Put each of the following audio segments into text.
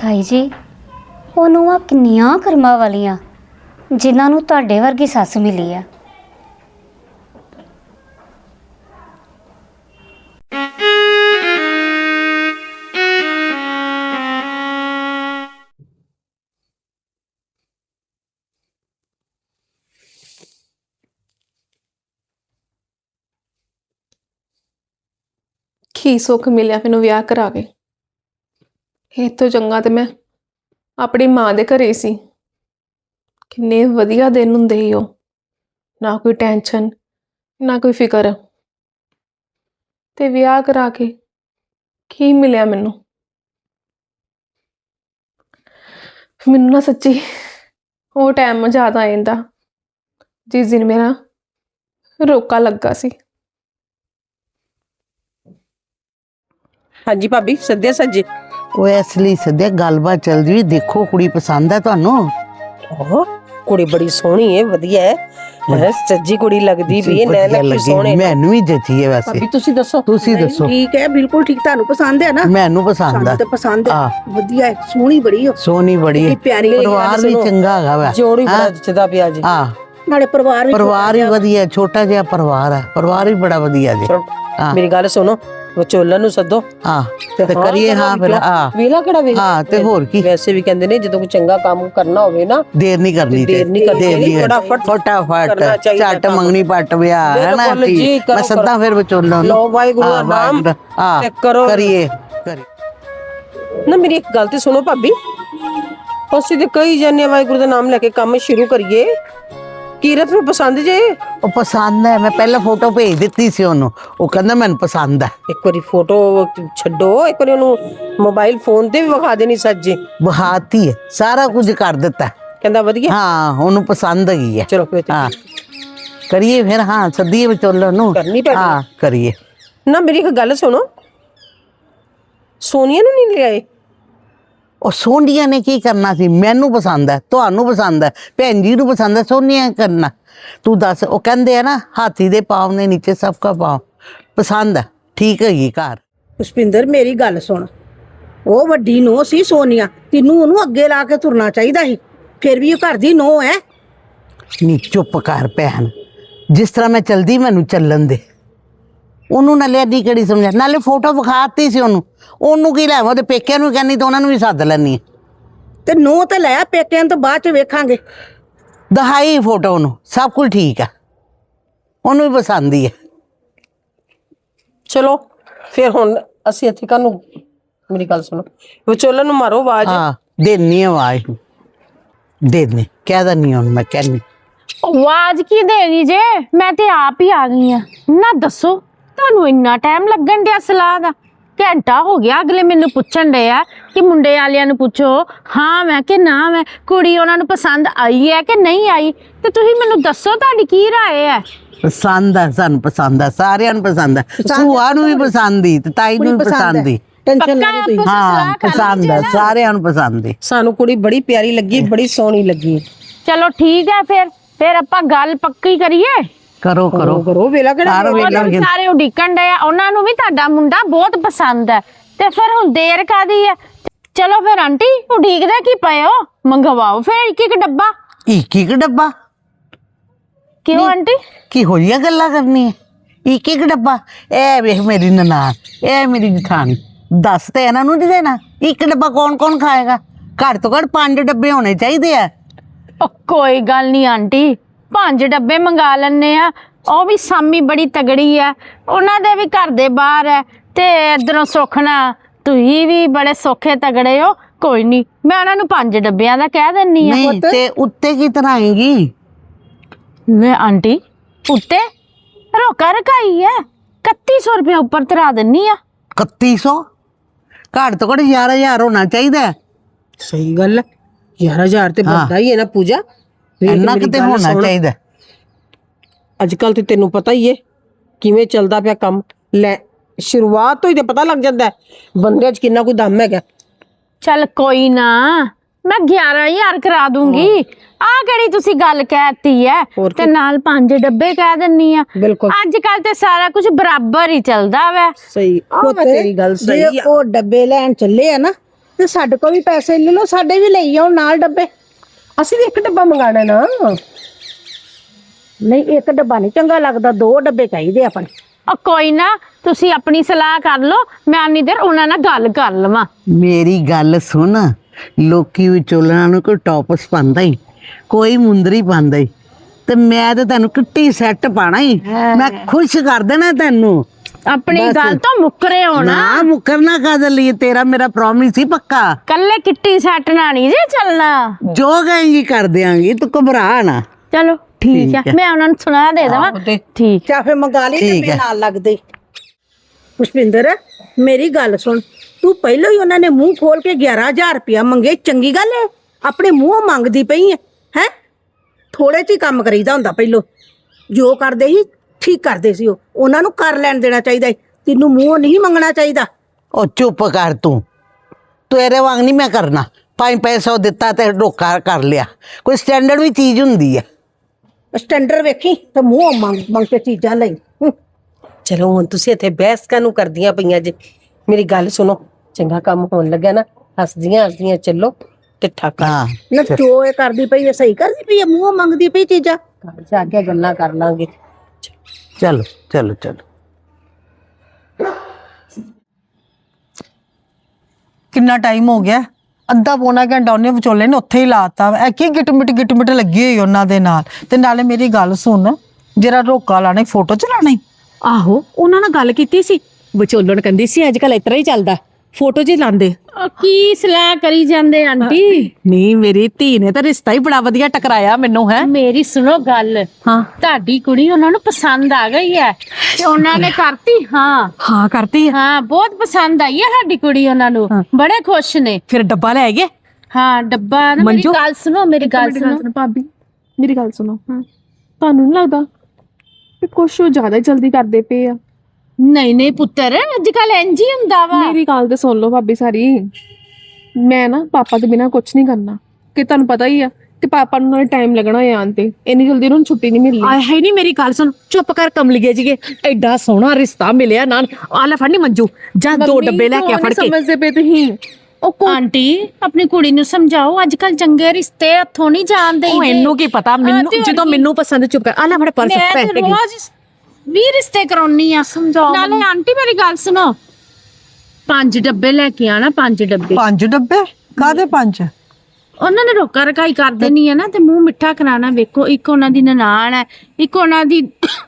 ਤਾਈ ਜੀ, ਉਹਨੂੰ ਆ ਕਿੰਨੀਆਂ ਕਰਮਾਂ ਵਾਲੀਆਂ, ਜਿਨ੍ਹਾਂ ਨੂੰ ਤੁਹਾਡੇ ਵਰਗੀ ਸੱਸ ਮਿਲੀ ਆ। ਕੀ ਸੁੱਖ ਮਿਲਿਆ ਮੈਨੂੰ ਵਿਆਹ ਕਰਾ ਕੇ ਇਹ ਤੋਂ ਚੰਗਾ ਤੇ ਮੈਂ ਆਪਣੀ ਮਾਂ ਦੇ ਘਰੇ ਸੀ। ਕਿੰਨੇ ਵਧੀਆ ਦਿਨ ਹੁੰਦੇ ਸੀ ਉਹ। ਨਾ ਕੋਈ ਟੈਨਸ਼ਨ, ਨਾ ਕੋਈ ਫਿਕਰ। ਤੇ ਵਿਆਹ ਕਰਾ ਕੇ ਕੀ ਮਿਲਿਆ ਮੈਨੂੰ? ਮੈਨੂੰ ਨਾ ਸੱਚੀ ਉਹ ਟਾਈਮ ਯਾਦ ਆ ਜਾਂਦਾ। ਜਿਸ ਦਿਨ ਮੇਰਾ ਰੋਕਾ ਲੱਗਾ ਸੀ। ਹਾਂਜੀ ਭਾਬੀ, ਸੱਦਿਆ ਸੱਜੇ। ਉਹ ਇਸ ਲਈ ਸੱਦਿਆ ਗੱਲਬਾਤ ਚੱਲਦੀ ਵੀ ਦੇਖੋ ਕੁੜੀ ਪਸੰਦ ਹੈ ਤੁਹਾਨੂੰ? ਓਹ ਕੁੜੀ ਬੜੀ ਸੋਹਣੀ ਹੈ ਵਧੀਆ ਹੈ ਹੈਂ, ਸੱਜੀ ਕੁੜੀ ਲੱਗਦੀ ਵੀ ਹੈ ਨੈਣ ਲੱਗੀ ਸੋਹਣੇ ਨੇ। ਮੈਨੂੰ ਵੀ ਜੱਚੀ ਹੈ ਵੈਸੇ। ਭਾਬੀ ਤੁਸੀਂ ਦੱਸੋ। ਤੁਸੀਂ ਦੱਸੋ। ਠੀਕ ਹੈ ਬਿਲਕੁਲ ਠੀਕ। ਤੁਹਾਨੂੰ ਪਸੰਦ ਹੈ ਨਾ? ਮੈਨੂੰ ਪਸੰਦ ਸਾਨੂੰ ਆ। ਤੇ ਪਸੰਦ ਹੈ। ਆ। ਵਧੀਆ ਹੈ ਸੋਹਣੀ ਬੜੀ ਹੋ ਸੋਹਣੀ ਬੜੀ ਕਿੰਨੀ ਪਿਆਰੀ ਪਰਿਵਾਰ ਵੀ ਸੁਣੋ। ਚੰਗਾ ਹੈਗਾ ਵਾ। ਜੋੜੀ ਬੜਾ ਹਾਂ। ਜਚਦਾ ਪਿਆ ਜੀ। ਆ। ਨਾਲੇ ਪਰਿਵਾਰ ਵੀ ਪਰਿਵਾਰ ਵੀ ਵਧੀਆ ਛੋਟਾ ਜਿਹਾ ਪਰਿਵਾਰ ਹੈ ਪਰਿਵਾਰ ਵੀ ਬੜਾ ਵਧੀਆ ਜੀ। ਹਾਂ। ਮੇਰੀ ਗੱਲ ਸੁਣੋ ਵਿਚੋਲਨ ਨੂੰ ਸੱਦੋ। ਆ ਤੇ ਕਰੀਏ ਹਾਂ ਫਿਰ ਆ ਵੇਲਾ ਕਿਹੜਾ ਵੇਲਾ ਹਾਂ ਤੇ ਹੋਰ ਕੀ। ਵੈਸੇ ਵੀ ਕਹਿੰਦੇ ਨੇ ਜਦੋਂ ਕੋਈ ਚੰਗਾ ਕੰਮ ਕਰਨਾ ਹੋਵੇ ਨਾ ਦੇਰ ਨਹੀਂ ਕਰਨੀ ਦੇਰ ਨਹੀਂ ਕਰਨੀ ਦੇਰ ਨਹੀਂ ਚਾਹੀਦੀ, ਫਟਾਫਟ ਫਟਾਫਟ ਝੱਟ। ਮੰਗਣੀ ਪੱਟ ਵਿਆਹ ਹੈ ਨਾ ਮੈਂ ਸੱਦਾ ਫਿਰ ਵਿਚੋਲਣ ਨੂੰ। ਲਓ ਵਾਹਿਗੁਰੂ ਦਾ ਨਾਮ ਤੇ ਕਰੋ। ਕਰੀਏ। ਕਰੀ ਨਾ ਮੇਰੀ ਇੱਕ ਗੱਲ ਤੇ ਸੁਣੋ ਭਾਬੀ। ਅਸੀਂ ਤੇ ਕਈ ਜਾਨੇ ਵਾਹਿਗੁਰੂ ਦਾ ਨਾਮ ਲੈ ਕੇ ਕੰਮ ਸ਼ੁਰੂ ਕਰੀਏ। ਕੀਰਤ ਨੂੰ ਪਸੰਦ ਜੇ? ਉਹ ਪਸੰਦ ਹੈ ਮੈਂ ਪਹਿਲਾਂ ਫੋਟੋ ਭੇਜ ਦਿੱਤੀ ਸੀ ਉਹਨੂੰ। ਉਹ ਕਹਿੰਦਾ ਮੈਨੂੰ ਪਸੰਦ ਹੈ। ਇੱਕ ਵਾਰੀ ਫੋਟੋ ਛੱਡੋ ਇੱਕ ਵਾਰੀ ਉਹਨੂੰ ਮੋਬਾਈਲ ਫੋਨ ਤੇ ਵੀ ਵਿਖਾ ਦੇਣੀ ਸੱਜੇ ਬਹਾਤੀ ਹੈ ਸਾਰਾ ਕੁਝ ਕਰ ਦਿੱਤਾ। ਕਹਿੰਦਾ ਵਧੀਆ। ਹਾਂ ਉਹਨੂੰ ਪਸੰਦ ਹੈਗੀ ਹੈ। ਚਲੋ ਫਿਰ ਤੇ। ਹਾਂ। ਕਰੀਏ ਫਿਰ ਹਾਂ ਸੱਦੀਏ ਵਿਚੋਲਣ ਨੂੰ। ਕਰਨੀ ਪੈਣੀ ਹਾਂ ਕਰੀਏ। ਨਾ ਮੇਰੀ ਇੱਕ ਗੱਲ ਸੁਣੋ। ਸੋਨੀਆ ਨੂੰ ਨਹੀਂ ਲਿਆਏ? ਉਹ ਸੋਨੀਆ ਨੇ ਕੀ ਕਰਨਾ ਸੀ? ਮੈਨੂੰ ਪਸੰਦ ਹੈ ਤੁਹਾਨੂੰ ਪਸੰਦ ਹੈ ਭੈਣ ਜੀ ਨੂੰ ਪਸੰਦ ਹੈ ਸੋਨੀਆ ਕਰਨਾ। ਤੂੰ ਦੱਸ ਉਹ ਕਹਿੰਦੇ ਆ ਨਾ ਹਾਥੀ ਦੇ ਪਾँव ਨੇ ਨੀਚੇ ਸਭ ਕਾ ਪਾँव ਪਸੰਦ ਹੈ ਠੀਕ ਹੈਗੀ ਘਰ। ਪੁਸ਼ਪਿੰਦਰ ਮੇਰੀ ਗੱਲ ਸੁਣ। ਉਹ ਵੱਡੀ ਨੋ ਸੀ ਸੋਨੀਆ ਤੈਨੂੰ ਉਹਨੂੰ ਅੱਗੇ ਲਾ ਕੇ ਤੁਰਨਾ ਚਾਹੀਦਾ ਸੀ? ਫਿਰ ਵੀ ਉਹ ਘਰ ਦੀ ਨੋ ਹੈ। ਨੀ ਚੁੱਪ ਕਰ ਭੈਣ। ਜਿਸ ਤਰ੍ਹਾਂ ਮੈਂ ਚਲਦੀ ਮੈਨੂੰ ਚੱਲਣ ਦੇ। ਉਹਨੂੰ ਨਾਲੇ ਅੱਡੀ ਕਿਹੜੀ ਸਮਝਾ ਨਾਲੇ ਫੋਟੋ ਵਿਖਾਤੀ ਸੀ ਉਹਨੂੰ। ਉਹਨੂੰ ਕੀ ਲੈਵਾਂ ਉਹਦੇ ਪੇਕਿਆਂ ਨੂੰ ਕਹਿੰਨੀ ਤਾਂ ਉਹਨਾਂ ਨੂੰ ਵੀ ਸੱਦ ਲੈਣੀ ਤੇ ਨੋ ਤੇ ਲੈ ਪੇਕਿਆਂ ਤੋਂ ਬਾਅਦ ਚ ਵੇਖਾਂਗੇ। ਦਹਾਈ ਫੋਟੋ ਉਹਨੂੰ। ਸਭ ਕੁਝ ਠੀਕ ਹੈ ਉਹਨੂੰ ਵੀ ਪਸੰਦ ਹੀ ਹੈ ਚਲੋ ਫਿਰ ਹੁਣ ਅਸੀਂ ਇੱਥੇ ਕਾਨੂੰ ਮੇਰੀ ਗੱਲ ਸੁਣੋ। ਵਿਚੋਲਨ ਨੂੰ ਮਾਰੋ ਆਵਾਜ਼। ਹਾਂ ਦੇਣੀ ਆਵਾਜ਼। ਦੇਣੀ ਕਹਿ ਦਨੀ ਹੁਣ ਮੈਂ ਕਹਿਨੀ। ਆਵਾਜ਼ ਕੀ ਦੇਣੀ ਜੇ? ਮੈਂ ਤੇ ਆਪ ਹੀ ਆ ਗਈ ਆ। ਨਾ ਦੱਸੋ। ਤੁਹਾਨੂੰ ਇੰਨਾ ਟਾਈਮ ਲੱਗਣ ਡਿਆ ਸਲਾਹ ਦਾ? ਘੰਟਾ ਹੋ ਗਿਆ ਅਗਲੇ ਮੈਨੂੰ ਪੁੱਛਣ ਡਿਆ ਕਿ ਮੁੰਡੇ ਵਾਲਿਆਂ ਨੂੰ ਪੁੱਛੋ ਹਾਂ ਮੈਂ ਕਿ ਨਾ ਮੈਂ ਕੁੜੀ ਉਹਨਾਂ ਨੂੰ ਪਸੰਦ ਆਈ ਹੈ ਕਿ ਨਹੀਂ ਆਈ? ਤੇ ਤੁਸੀਂ ਮੈਨੂੰ ਦੱਸੋ ਤੁਹਾਡੀ ਕੀ ਰਾਏ ਹੈ? ਪਸੰਦ ਹੈ ਸਾਨੂੰ ਪਸੰਦ ਹੈ ਸਾਰਿਆਂ ਨੂੰ ਪਸੰਦ ਹੈ। ਸੂਆ ਨੂੰ ਵੀ ਪਸੰਦ ਹੀ। ਤੇ ਤਾਈ ਨੂੰ ਵੀ ਪਸੰਦ ਹੀ। ਟੈਨਸ਼ਨ ਤੁਸੀਂ। ਵਿੱਚ ਹਾਂ ਪਸੰਦ ਨਾ। ਸਾਰਿਆਂ ਨੂੰ ਪਸੰਦ ਹੀ। ਸਾਨੂੰ ਕੁੜੀ ਬੜੀ ਪਿਆਰੀ ਲੱਗੀ ਬੜੀ ਸੋਹਣੀ ਲੱਗੀ। ਚਲੋ ਠੀਕ ਹੈ ਫਿਰ ਫਿਰ ਆਪਾਂ ਗੱਲ ਪੱਕੀ ਕਰੀਏ? ਕਰੋ ਕਰੋ। ਕਰੋ ਵੇਲਾ ਕਿਹੜਾ ਸਾਰਾ ਉਹ ਵੇਲਾ ਤਾਂ ਸਾਰੇ ਉਡੀਕਣ ਡਏ ਆ ਉਹਨਾਂ ਨੂੰ ਵੀ ਤੁਹਾਡਾ ਮੁੰਡਾ ਬਹੁਤ ਪਸੰਦ ਹੈ। ਤੇ ਫਿਰ ਹੁਣ ਦੇਰ ਕਾਦੀ ਹੈ? ਚਲੋ ਫਿਰ ਆਂਟੀ ਉਡੀਕਦੇ ਕੀ ਪਏ ਹੋ? ਮੰਗਵਾਓ ਫਿਰ ਇੱਕ ਇੱਕ ਡੱਬਾ। ਇੱਕ ਇੱਕ ਡੱਬਾ? ਕਿਉਂ ਆਂਟੀ? ਕੀ ਹੋਈਆਂ ਗੱਲਾਂ ਕਰਨੀਆਂ? ਇੱਕ ਇੱਕ ਡੱਬਾ? ਇਹ ਵੇਖ ਮੇਰੀ ਨਨਾਣ ਇਹ ਮੇਰੀ ਜਠਾਣੀ। ਦੱਸ ਤੇ ਇਹਨਾਂ ਨੂੰ ਨਹੀਂ ਦੇਣਾ ਇੱਕ ਡੱਬਾ ਕੌਣ ਕੌਣ ਖਾਏਗਾ? ਘੱਟ ਤੋਂ ਘੱਟ ਪੰਜ ਡੱਬੇ ਹੋਣੇ ਚਾਹੀਦੇ ਆ। ਉਹ ਕੋਈ ਗੱਲ ਨਹੀਂ ਆਂਟੀ ਪੰਜ ਡੱਬੇ ਮੰਗਾ ਲੈਣੇ ਆ। ਉਹ ਵੀ ਸਾਮੀ ਬੜੀ ਤਗੜੀ ਆ। ਉਹਨਾਂ ਦੇ ਵੀ ਘਰ ਦੇ ਬਾਹਰ ਹੈ ਤੇ ਇਧਰੋਂ ਸੁਖਣਾ ਤੁਸੀਂ ਵੀ ਬੜੇ ਸੌਖੇ ਤਗੜੇ ਹੋ। ਕੋਈ ਨਹੀਂ ਮੈਂ ਉਹਨਾਂ ਨੂੰ ਪੰਜ ਡੱਬਿਆਂ ਦਾ ਕਹਿ ਦਿੰਨੀ ਆ। ਨਹੀਂ ਤੇ ਉੱਤੇ ਕੀ ਤਰ੍ਹਾਂ ਆਏਗੀ? ਵੇ ਆਂਟੀ ਉੱਤੇ ਰੋਕਾ ਰਕਾਈ ਹੈ 3100 ਰੁਪਏ ਉੱਪਰ ਤਰਾ ਦਿੰਨੀ ਆ। 3100 ਘੱਟ ਤੋਂ ਘੱਟ 11000 ਹੋਣਾ ਚਾਹੀਦਾ। ਹੈ। ਸਹੀ ਗੱਲ ਹੈ 11000 ਤੇ ਬੰਦਾ ਹੀ ਹੈ ਨਾ ਪੂਜਾ। ਇੰਨਾ ਮੇਰੀ ਕਿਤੇ ਗੱਲ ਹੋਣਾ ਸੁਣ। ਚਾਹੀਦਾ। ਅੱਜ ਕੱਲ ਤੇ ਤੈਨੂੰ ਪਤਾ ਹੀ ਏ ਕਿਵੇਂ ਚੱਲਦਾ ਪਿਆ ਕੰਮ। ਲੈ ਸ਼ੁਰੂਆਤ ਤੋਂ ਹੀ ਤੇ ਪਤਾ ਲੱਗ ਜਾਂਦਾ ਹੈ, ਬੰਦੇ 'ਚ ਕਿੰਨਾ ਕੋਈ ਦਮ ਹੈਗਾ। ਚੱਲ ਕੋਈ ਨਾ ਮੈਂ 11000 ਕਰਾ ਦੂੰਗੀ। ਆ ਕਿਹੜੀ ਤੁਸੀਂ ਗੱਲ ਕਹਿਤੀ ਐ ਹੋਰ ਤੇ ਨਾਲ ਪੰਜ ਡੱਬੇ ਕਹਿ ਦਿੰਨੀ ਆ। ਬਿਲਕੁਲ। ਅੱਜ ਕੱਲ ਤੇ ਸਾਰਾ ਕੁਝ ਬਰਾਬਰ ਹੀ ਚੱਲਦਾ ਵੈ। ਸਹੀ। ਪੁੱਤ, ਤੇਰੀ ਗੱਲ ਜੇ ਸਹੀ ਆ। ਉਹ ਡੱਬੇ ਲੈਣ ਚੱਲੇ ਆ ਨਾ ਤੇ ਸਾਡੇ ਕੋਲ ਵੀ ਪੈਸੇ ਲੈ ਲਓ ਸਾਡੇ ਵੀ ਲਈ ਆਓ ਨਾਲ ਡੱਬੇ। ਅਸੀਂ ਵੀ ਇੱਕ ਡੱਬਾ ਮੰਗਾਣਾ ਨਾ। ਨਹੀਂ ਇੱਕ ਡੱਬਾ ਨਹੀਂ ਚੰਗਾ ਲੱਗਦਾ ਦੋ ਡੱਬੇ ਚਾਹੀਦੇ ਆਪਣੇ ਉਹ ਕੋਈ ਨਾ ਤੁਸੀਂ ਆਪਣੀ ਸਲਾਹ ਕਰ ਲਓ ਮੈਂ ਨਹੀਂ ਦੇਰ ਉਹਨਾਂ ਨਾਲ ਗੱਲ ਕਰ ਲਵਾਂ। ਮੇਰੀ ਗੱਲ ਸੁਣ ਲੋਕੀ ਵਿਚੋਲਣਾ ਨੂੰ ਕੋਈ ਟੌਪਸ ਪਾਉਂਦਾ ਹੀ ਕੋਈ ਮੁੰਦਰੀ ਪਾਉਂਦਾ ਹੀ ਤੇ ਮੈਂ ਤੇ ਤੈਨੂੰ ਕਿੱਟੀ ਸੈੱਟ ਪਾਣਾ ਹੀ। ਮੈਂ ਖੁਸ਼ ਕਰ ਦੇਣਾ ਤੈਨੂੰ। ਆਪਣੀ ਬਸ। ਗੱਲ ਤੋਂ ਮੁੱਕਰੇ ਹੋਣਾ। ਨਾ ਮੁਕਰਨਾ ਕਾਹਦੇ ਲਈ? ਤੇਰਾ ਮੇਰਾ ਪ੍ਰੋਮਿਸ ਸੀ ਪੱਕਾ। ਕੱਲੇ ਕਿੱਟੀ ਸੈੱਟ ਨਾ ਨਹੀਂ ਜੇ ਚੱਲਣਾ। ਜੋ ਕਹੇਂਗੀ ਕਰ ਦਿਆਂਗੀ ਤੂੰ ਘਬਰਾ ਨਾ। ਚਲੋ ਠੀਕ ਹੈ ਹੈ। ਮੈਂ ਉਹਨਾਂ ਨੂੰ ਸੁਣਾ ਦੇ ਦੇਵਾਂ। ਠੀਕ। ਚਾ ਫੇ ਮੰਗਾ ਲਈ ਠੀਕ ਡੱਬੇ ਹੈ। ਨਾਲ ਲੱਗਦੇ। ਪੁਸ਼ਪਿੰਦਰ ਮੇਰੀ ਗੱਲ ਸੁਣ। ਤੂੰ ਪਹਿਲਾਂ ਹੀ ਉਹਨਾਂ ਨੇ ਮੂੰਹ ਖੋਲ ਕੇ 11000 ਰੁਪਇਆ ਮੰਗੇ ਚੰਗੀ ਗੱਲ ਹੈ ਆਪਣੇ ਮੂੰਹੋਂ ਮੰਗਦੀ ਪਈ ਹੈ ਹੈ? ਥੋੜੇ ਚ ਹੀ ਕੰਮ ਕਰੀਦਾ ਹੁੰਦਾ ਪਹਿਲੋਂ। ਜੋ ਕਰਦੇ ਸੀ ਠੀਕ ਕਰਦੇ ਸੀ ਉਹ। ਉਹਨਾਂ ਨੂੰ ਕਰ ਲੈਣ ਦੇਣਾ ਚਾਹੀਦਾ। ਤੈਨੂੰ ਮੂੰਹੋਂ ਨਹੀਂ ਮੰਗਣਾ ਚਾਹੀਦਾ। ਉਹ ਚੁੱਪ ਕਰ ਤੂੰ। ਤੇਰੇ ਵਾਂਗ ਨਹੀਂ ਮੈਂ ਕਰਨਾ। ਪੰਜ ਪੈਸਾ ਦਿੱਤਾ ਤੇ ਰੋਕਾ ਕਰ ਲਿਆ। ਕੋਈ ਸਟੈਂਡਰਡ ਵੀ ਚੀਜ਼ ਹੁੰਦੀ ਹੈ ਸਟੈਂਡਰ ਵੇਖੀ ਤੇ ਮੂੰਹੋਂ ਮੰਗ ਮੰਗ ਕੇ ਚੀਜ਼ਾਂ ਲਈ। ਹੂੰ। ਚਲੋ ਹੁਣ ਤੁਸੀਂ ਇੱਥੇ ਬਹਿਸ ਕਾਨੂੰ ਕਰਦੀਆਂ ਪਈਆਂ ਜੇ? ਮੇਰੀ ਗੱਲ ਸੁਣੋ। ਚੰਗਾ ਕੰਮ ਹੋਣ ਲੱਗਾ ਨਾ। ਹੱਸਦੀਆਂ ਹੱਸਦੀਆਂ ਚੱਲੋ। ਤੇ ਠਾਕਾ ਹਾਂ ਨਾ ਜੋ ਇਹ ਕਰਦੀ ਪਈ ਹੈ ਸਹੀ ਕਰਦੀ ਪਈ ਹੈ ਮੂੰਹੋਂ ਮੰਗਦੀ ਪਈ ਚੀਜ਼ਾਂ। ਘਰ ਜਾ ਕੇ ਗੱਲਾਂ ਕਰ ਲਾਂਗੇ। ਚਲੋ ਚਲੋ ਚਲੋ। ਕਿੰਨਾ ਟਾਈਮ ਹੋ ਗਿਆ? ਅੱਧਾ ਪੌਣਾ ਘੰਟਾ ਉਹਨੇ ਵਿਚੋਲੇ ਨੇ ਉੱਥੇ ਹੀ ਲਾਤਾ ਐ ਕੀ ਗਿਟਮਿਟ ਗਿਟਮਿਟ ਲੱਗੀ ਹੋਈ ਉਹਨਾਂ ਦੇ ਨਾਲ? ਤੇ ਨਾਲੇ ਮੇਰੀ ਗੱਲ ਸੁਣ ਜਿਹੜਾ ਰੋਕਾ ਲਾਣਾ ਫੋਟੋ ਚ ਲਾਣਾ ਈ? ਆਹੋ ਉਹਨਾਂ ਨਾਲ ਗੱਲ ਕੀਤੀ ਸੀ। ਵਿਚੋਲਣ ਕਹਿੰਦੀ ਸੀ ਅੱਜ ਕੱਲ ਇਤਰਾ ਹੀ ਚੱਲਦਾ। ਫੋਟੋ ਜੀ ਲਾਂਦੇ। ਉਹ ਕੀ ਸਲਾਹ ਕਰੀ ਜਾਂਦੇ ਆਂਟੀ? ਨਹੀਂ ਮੇਰੀ ਧੀ ਨੇ ਤਾਂ ਰਿਸ਼ਤਾ ਹੀ ਬੜਾ ਵਧੀਆ ਟਕਰਾਇਆ ਮੈਨੂੰ ਹੈ। ਮੇਰੀ ਸੁਣੋ ਗੱਲ। ਹਾਂ। ਤੁਹਾਡੀ ਕੁੜੀ ਉਹਨਾਂ ਨੂੰ ਪਸੰਦ ਆ ਗਈ ਹੈ ਤੇ ਉਹਨਾਂ ਨੇ ਕਰਤੀ ਹਾਂ। ਹਾਂ ਕਰਤੀ। ਹਾਂ। ਬਹੁਤ ਪਸੰਦ ਆਈ ਹੈ ਸਾਡੀ ਕੁੜੀ ਉਹਨਾਂ ਨੂੰ। ਬੜੇ ਖੁਸ਼ ਨੇ। ਫਿਰ ਡੱਬਾ ਲੈ ਗਏ? ਹਾਂ ਡੱਬਾ ਨਾ ਮੇਰੀ ਮੰਜੂ? ਗੱਲ ਸੁਣੋ ਮੇਰੀ ਗੱਲ ਸੁਣੋ। ਸੁਣੋ ਭਾਬੀ ਮੇਰੀ ਗੱਲ ਸੁਣੋ। ਤੁਹਾਨੂੰ ਨਹੀਂ ਲੱਗਦਾ ਕਿ ਕੁਛ ਉਹ ਜ਼ਿਆਦਾ ਹੀ ਜਲਦੀ ਕਰਦੇ ਪਏ ਆ? ਨਹੀਂ ਨਹੀਂ ਪੁੱਤਰ ਅੱਜ ਕੱਲ ਇੰਜ ਹੀ ਹੁੰਦਾ ਵਾ। ਮੇਰੀ ਗੱਲ ਤੇ ਸੁਣ ਲਓ ਭਾਬੀ ਸਾਰੀ। ਮੈਂ ਨਾ ਪਾਪਾ ਤੋਂ ਬਿਨਾ ਕੁਝ ਨਹੀਂ ਕਰਨਾ। ਕਿ ਤੁਹਾਨੂੰ ਪਤਾ ਹੀ ਆ ਕਿ ਪਾਪਾ ਨੂੰ ਨਾਲ ਟਾਈਮ ਲੱਗਣਾ ਹੈ ਆਉਣ ਤੇ। ਇੰਨੀ ਜਲਦੀ ਉਹਨਾਂ ਨੂੰ ਛੁੱਟੀ ਨਹੀਂ ਮਿਲਣੀ। ਆਏ ਹੈ ਨਹੀਂ ਮੇਰੀ ਗੱਲ ਸੁਣ। ਚੁੱਪ ਕਰ ਕਮਲੀਏ ਜੀਏ। ਐਡਾ ਸੋਹਣਾ ਰਿਸ਼ਤਾ ਮਿਲਿਆ ਨਾ ਆ ਲੈ ਫੜਨੀ ਮੰਜੂ। ਜਾ ਦੋ ਡੱਬੇ ਲੈ ਕੇ ਫੜ ਕੇ। ਸਮਝਦੇ ਪਏ ਤੁਸੀਂ। ਉਹ ਕੋ ਆਂਟੀ ਆਪਣੀ ਕੁੜੀ ਨੂੰ ਸਮਝਾਓ। ਅੱਜ ਕੱਲ ਚੰਗੇ ਰਿਸ਼ਤੇ ਹੱਥੋਂ ਨਹੀਂ ਜਾਣਦੇ ਉਹ ਇਹਨੂੰ ਕੀ ਪਤਾ? ਮੈਨੂੰ ਜਦੋਂ? ਮੈਨੂੰ ਪਸੰਦ ਚੁੱਪ ਕਰ ਆ ਲੈ ਫੜ ਪਰਸ ਮੈਂ ਪੈ ਰੋਜ਼ ਵੀ ਰਿਸ਼ਤੇ ਕਰਾਉਣੀ ਆ ਸਮਝਾਓ ਨਾਲੇ ਆਂਟੀ ਮੇਰੀ ਗੱਲ ਸੁਣੋ। ਪੰਜ ਡੱਬੇ ਲੈ ਕੇ ਆਣਾ ਪੰਜ ਡੱਬੇ। ਪੰਜ ਡੱਬੇ? ਕਾਦੇ ਪੰਜ? ਉਹਨਾਂ ਨੇ ਰੋਕਾ ਰਕਾਈ ਕਰ ਦੇਣੀ ਹੈ ਨਾ ਤੇ ਮੂੰਹ ਮਿੱਠਾ ਕਰਾਣਾ ਵੇਖੋ ਇੱਕ ਉਹਨਾਂ ਦੀ ਨਨਾਣ ਹੈ ਇੱਕ ਉਹਨਾਂ ਦੀ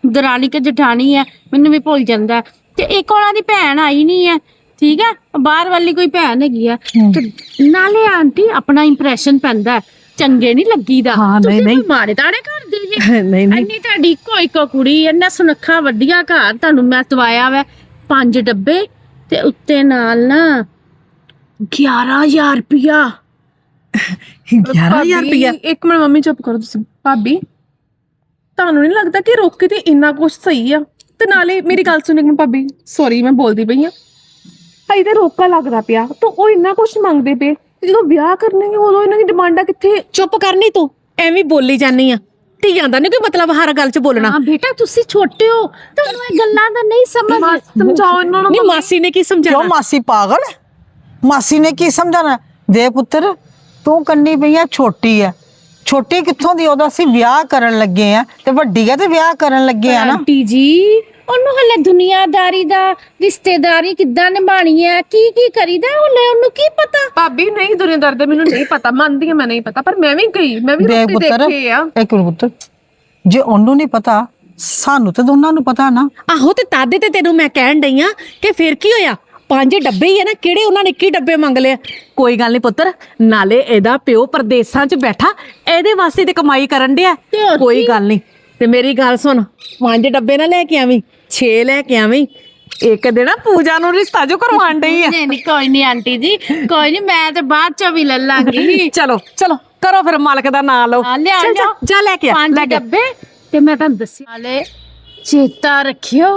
ਦਰਾਣੀ ਕੇ ਜਠਾਣੀ ਹੈ ਮੈਨੂੰ ਵੀ ਭੁੱਲ ਜਾਂਦਾ। ਤੇ ਇੱਕ ਉਹਨਾਂ ਦੀ ਭੈਣ ਆਈ ਨਹੀਂ ਹੈ ਠੀਕ ਹੈ? ਬਾਹਰ ਵਾਲੀ ਕੋਈ ਭੈਣ ਹੈਗੀ ਆ। ਤੇ ਨਾਲੇ ਆਂਟੀ ਆਪਣਾ ਇੰਪ੍ਰੈਸ਼ਨ ਪੈਂਦਾ ਹੈ, ਚੰਗੇ ਨਹੀਂ ਲੱਗੀਦਾ। ਹਾਂ, ਨਹੀਂ, ਤੁਸੀਂ ਨਹੀਂ। ਕੋਈ ਮਾੜੇ ਤਾੜੇ ਕਰਦੇ ਜੀ ਨਹੀਂ ਨਹੀਂ। ਇੰਨੀ ਤੁਹਾਡੀ ਇੱਕੋ ਇੱਕੋ ਕੁੜੀ ਇੰਨਾ ਸੁਨੱਖਾ ਵੱਡੀਆਂ ਘਰ ਤੁਹਾਨੂੰ ਮੈਂ ਦਵਾਇਆ ਵੈ ਪੰਜ ਡੱਬੇ ਤੇ ਉੱਤੇ ਨਾਲ ਨਾ 11000 ਰੁਪਿਆ 11000 ਰੁਪਇਆ? ਇੱਕ ਮਿੰਟ ਮੰਮੀ ਚੁੱਪ ਕਰੋ ਤੁਸੀਂ। ਭਾਬੀ ਤੁਹਾਨੂੰ ਨਹੀਂ ਲੱਗਦਾ ਕਿ ਰੋਕੇ ਤੇ ਇੰਨਾ ਕੁਝ ਸਹੀ ਆ? ਤੇ ਨਾਲੇ ਮੇਰੀ ਗੱਲ ਸੁਣ ਇੱਕ ਮਿੰਟ ਭਾਬੀ ਸੌਰੀ ਮੈਂ ਬੋਲਦੀ ਪਈ ਆ। ਭਾਈ ਤੇ ਰੋਕਾ ਲੱਗਦਾ ਪਿਆ। ਤਾਂ ਉਹ ਇੰਨਾ ਕੁਝ ਮੰਗਦੇ ਪਏ। ਤੇ ਜਦੋਂ ਵਿਆਹ ਕਰਨਗੇ ਉਦੋਂ ਇਹਨਾਂ ਦੀ ਡਿਮਾਂਡਾਂ ਕਿੱਥੇ? ਚੁੱਪ ਕਰਨੀ ਤੂੰ ਐਵੇਂ ਬੋਲੀ ਜਾਨੀ ਆ। ਧੀਆਂ ਦਾ ਨਹੀਂ ਕੋਈ ਮਤਲਬ ਹਰ ਗੱਲ 'ਚ ਬੋਲਣਾ। ਹਾਂ ਬੇਟਾ ਤੁਸੀਂ ਛੋਟੇ ਹੋ ਤੁਹਾਨੂੰ ਇਹ ਗੱਲਾਂ ਦਾ ਨਹੀਂ ਸਮਝ। ਸਮਝਾਓ ਇਹਨਾਂ ਨੂੰ ਨਹੀਂ ਮਾਸੀ ਨੇ ਕੀ ਕਿਉਂ ਮਾਸੀ ਪਾਗਲ? ਹੈ? ਮਾਸੀ ਨੇ ਕੀ ਸਮਝਾਣਾ ਦੇ ਪੁੱਤਰ ਤੂੰ ਕੰਨੀ ਪਈਆ ਛੋਟੀ ਹੈ ਛੋਟੀ ਕਿੱਥੋਂ ਦੀ? ਉਹਦਾ ਅਸੀਂ ਵਿਆਹ ਕਰਨ ਲੱਗੇ ਆ ਤੇ ਵੱਡੀ ਆ ਤੇ ਵਿਆਹ ਕਰਨ ਲੱਗੇ ਆ ਨਾ। ਆਂਟੀ ਜੀ ਉਹਨੂੰ ਹਲੇ ਦੁਨੀਆਦਾਰੀ ਦਾ ਰਿਸ਼ਤੇਦਾਰੀ ਕਿੱਦਾਂ ਨਿਭਾਣੀ ਹੈ? ਕੀ ਕੀ ਕਰੀਦਾ ਹਲੇ ਉਹਨੂੰ ਕੀ ਪਤਾ? ਭਾਬੀ ਨਹੀਂ ਦੁਨੀਆਦਾਰ ਦਾ ਮੈਨੂੰ ਨਹੀਂ ਪਤਾ। ਮੰਨਦੀ ਹਾਂ ਮੈਂ ਨਹੀਂ ਪਤਾ। ਪਰ ਮੈਂ ਵੀ ਗਈ ਮੈਂ ਵੀ ਰੋਕੇ ਪੁੱਤਰ ਦੇਖੇ ਆ। ਇੱਕ ਮਿੰਟ ਪੁੱਤਰ। ਜੇ ਉਹਨੂੰ ਨਹੀਂ ਪਤਾ ਸਾਨੂੰ ਤੇ ਦੋਨਾਂ ਨੂੰ ਪਤਾ ਨਾ। ਆਹੋ ਤੇ ਤਾਦੇ ਤੇ ਤੈਨੂੰ ਮੈਂ ਕਹਿਣ ਡਈ ਆ ਕਿ ਫਿਰ ਕੀ ਹੋਇਆ? ਪੰਜ ਡੱਬੇ ਹੀ ਆ ਨਾ ਕਿਹੜੇ ਉਹਨਾਂ ਨੇ ਕੀ ਡੱਬੇ ਮੰਗ ਲਿਆ ਕੋਈ ਗੱਲ ਨਹੀਂ ਪੁੱਤਰ ਨਾਲੇ ਇਹਦਾ ਪਿਓ ਪ੍ਰਦੇਸਾਂ 'ਚ ਬੈਠਾ ਇਹਦੇ ਵਾਸਤੇ ਤੇ ਕਮਾਈ ਕਰਨ ਡਿਆ। ਤੇ ਹੋਰ ਕੋਈ ਗੱਲ ਨਹੀਂ। ਤੇ ਮੇਰੀ ਗੱਲ ਸੁਣ ਪੰਜ ਡੱਬੇ ਨਾ ਲੈ ਕੇ ਆਵੀਂ 6 ਲੈ ਕੇ ਆਵੀਂ ਇੱਕ ਦਿਨ ਨਾ ਪੂਜਾ ਨੂੰ ਰਿਸ਼ਤਾ ਜੋ ਕਰਵਾਉਣ ਡਈ ਆ। ਨਹੀਂ ਨਹੀਂ ਕੋਈ ਨਹੀਂ ਆਂਟੀ ਜੀ ਕੋਈ ਨਹੀਂ ਮੈਂ ਤੇ ਬਾਅਦ ਚ ਵੀ ਲੈ ਲਾਂਗੀ। ਚਲੋ ਚਲੋ ਕਰੋ ਫਿਰ ਮਾਲਕ ਦਾ ਨਾਮ ਲਓ। ਹਾਂ, ਲਿਆ, ਚੱਲ, ਲਿਆ। ਜਾ ਲੈ ਕੇ ਆ ਪੰਜ ਲੈ ਕੇ ਆ। ਡੱਬੇ ਤੇ ਮੈਂ ਤੁਹਾਨੂੰ ਦੱਸਿਆ ਹਾਲੇ ਚੇਤਾ ਰੱਖਿਓ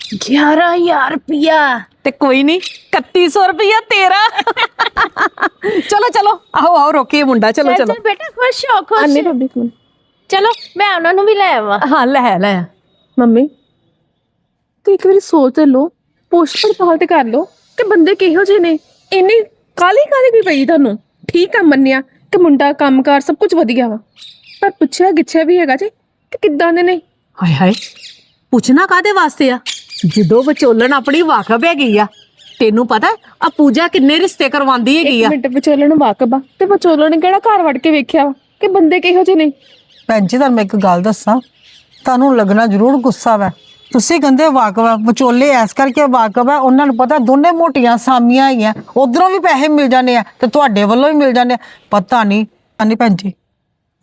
11000 ਰੁਪਿਆ ਤੇ ਕੋਈ ਨਹੀਂ 3100 ਰੁਪਇਆ ਤੇਰਾ। ਚਲੋ ਚਲੋ ਆਓ ਆਓ ਰੋਕੀਏ ਮੁੰਡਾ ਚਲੋ ਚੱਲ ਬੇਟਾ ਖੁਸ਼ ਹੋ ਖੁਸ਼ ਇੱਕ ਮਿੰਟ ਚਲੋ ਮੈਂ ਉਹਨਾਂ ਨੂੰ ਵੀ ਲੈ ਆਵਾਂ। ਹਾਂ ਲੈ ਲੈ ਮੰਮੀ ਤੂੰ ਇੱਕ ਵਾਰੀ ਸੋਚ ਤੇ ਲਓ ਪੁੱਛ ਪੜਤਾਲ ਤੇ ਕਰ ਲਓ ਕਿ ਬੰਦੇ ਕਿਹੋ ਜਿਹੇ ਨੇ। ਇੰਨੀ ਕਾਲੀ ਕਾਲੀ ਵੀ ਪਈ ਤੁਹਾਨੂੰ। ਠੀਕ ਆ ਮੰਨਿਆ ਕਿ ਮੁੰਡਾ ਕੰਮਕਾਰ ਸਭ ਕੁਝ ਵਧੀਆ ਵਾ। ਪਰ ਪੁੱਛਿਆ ਗਿੱਛਿਆ ਵੀ ਹੈਗਾ ਜੀ ਕਿ ਕਿੱਦਾਂ ਦੇ ਨੇ। ਹਾਏ ਹਾਏ ਪੁੱਛਣਾ ਕਾਦੇ ਵਾਸਤੇ ਆ? ਜਦੋਂ ਵਿਚੋਲਣ ਆਪਣੀ ਵਾਕਬ ਹੈਗੀ ਆ ਤੈਨੂੰ ਪਤਾ ਆ ਪੂਜਾ ਕਿੰਨੇ ਰਿਸ਼ਤੇ ਕਰਵਾਉਂਦੀ ਹੈਗੀ ਇੱਕ ਆ ਮਿੰਟ ਵਿਚੋਲਣ ਵਾਕਬ ਆ। ਤੇ ਵਿਚੋਲਣ ਨੇ ਕਿਹੜਾ ਘਰ ਵੜ ਕੇ ਵੇਖਿਆ ਵਾ ਕਿ ਬੰਦੇ ਕਿਹੋ ਜਿਹੇ ਨੇ? ਭੈਣ ਜੀ ਤੁਹਾਨੂੰ ਮੈਂ ਇੱਕ ਗੱਲ ਦੱਸਾਂ। ਤੁਹਾਨੂੰ ਲੱਗਣਾ ਜ਼ਰੂਰ ਗੁੱਸਾ ਵਾ। ਤੁਸੀਂ ਕਹਿੰਦੇ ਵਾਕਬ ਹੈ ਵਿਚੋਲੇ ਐਸ ਕਰਕੇ ਵਾਕਬ ਹੈ ਉਹਨਾਂ ਨੂੰ ਪਤਾ ਦੋਨੇ ਮੋਟੀਆਂ ਸਾਮੀਆਂ ਹੈਗੀਆਂ। ਉਧਰੋਂ ਵੀ ਪੈਸੇ ਮਿਲ ਜਾਂਦੇ ਆ ਤੇ ਤੁਹਾਡੇ ਵੱਲੋਂ ਵੀ ਮਿਲ ਜਾਂਦੇ ਆ। ਪਤਾ ਨਹੀਂ ਨਹੀਂ ਭੈਣ ਜੀ